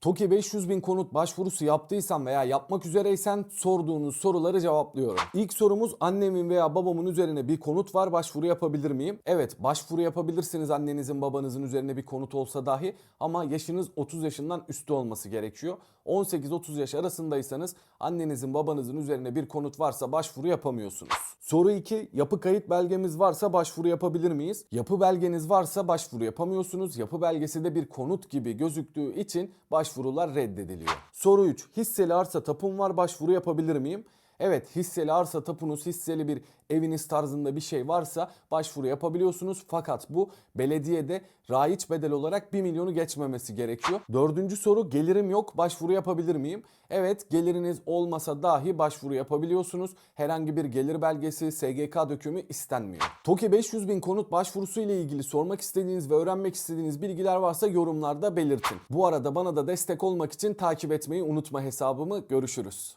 TOKİ 500 bin konut başvurusu yaptıysan veya yapmak üzereysen sorduğunuz soruları cevaplıyorum. İlk sorumuz annemin veya babamın üzerine bir konut var başvuru yapabilir miyim? Evet başvuru yapabilirsiniz annenizin babanızın üzerine bir konut olsa dahi ama yaşınız 30 yaşından üstü olması gerekiyor. 18-30 yaş arasındaysanız annenizin babanızın üzerine bir konut varsa başvuru yapamıyorsunuz. Soru 2. Yapı kayıt belgemiz varsa başvuru yapabilir miyiz? Yapı belgeniz varsa başvuru yapamıyorsunuz. Yapı belgesi de bir konut gibi gözüktüğü için başvurular reddediliyor. Soru 3. Hisseli arsa tapum var başvuru yapabilir miyim? Evet hisseli arsa tapunuz hisseli bir eviniz tarzında bir şey varsa başvuru yapabiliyorsunuz. Fakat bu belediyede raiç bedel olarak 1 milyonu geçmemesi gerekiyor. Dördüncü soru gelirim yok başvuru yapabilir miyim? Evet geliriniz olmasa dahi başvuru yapabiliyorsunuz. Herhangi bir gelir belgesi, SGK dökümü istenmiyor. TOKİ 500 bin konut başvurusu ile ilgili sormak istediğiniz ve öğrenmek istediğiniz bilgiler varsa yorumlarda belirtin. Bu arada bana da destek olmak için takip etmeyi unutma hesabımı. Görüşürüz.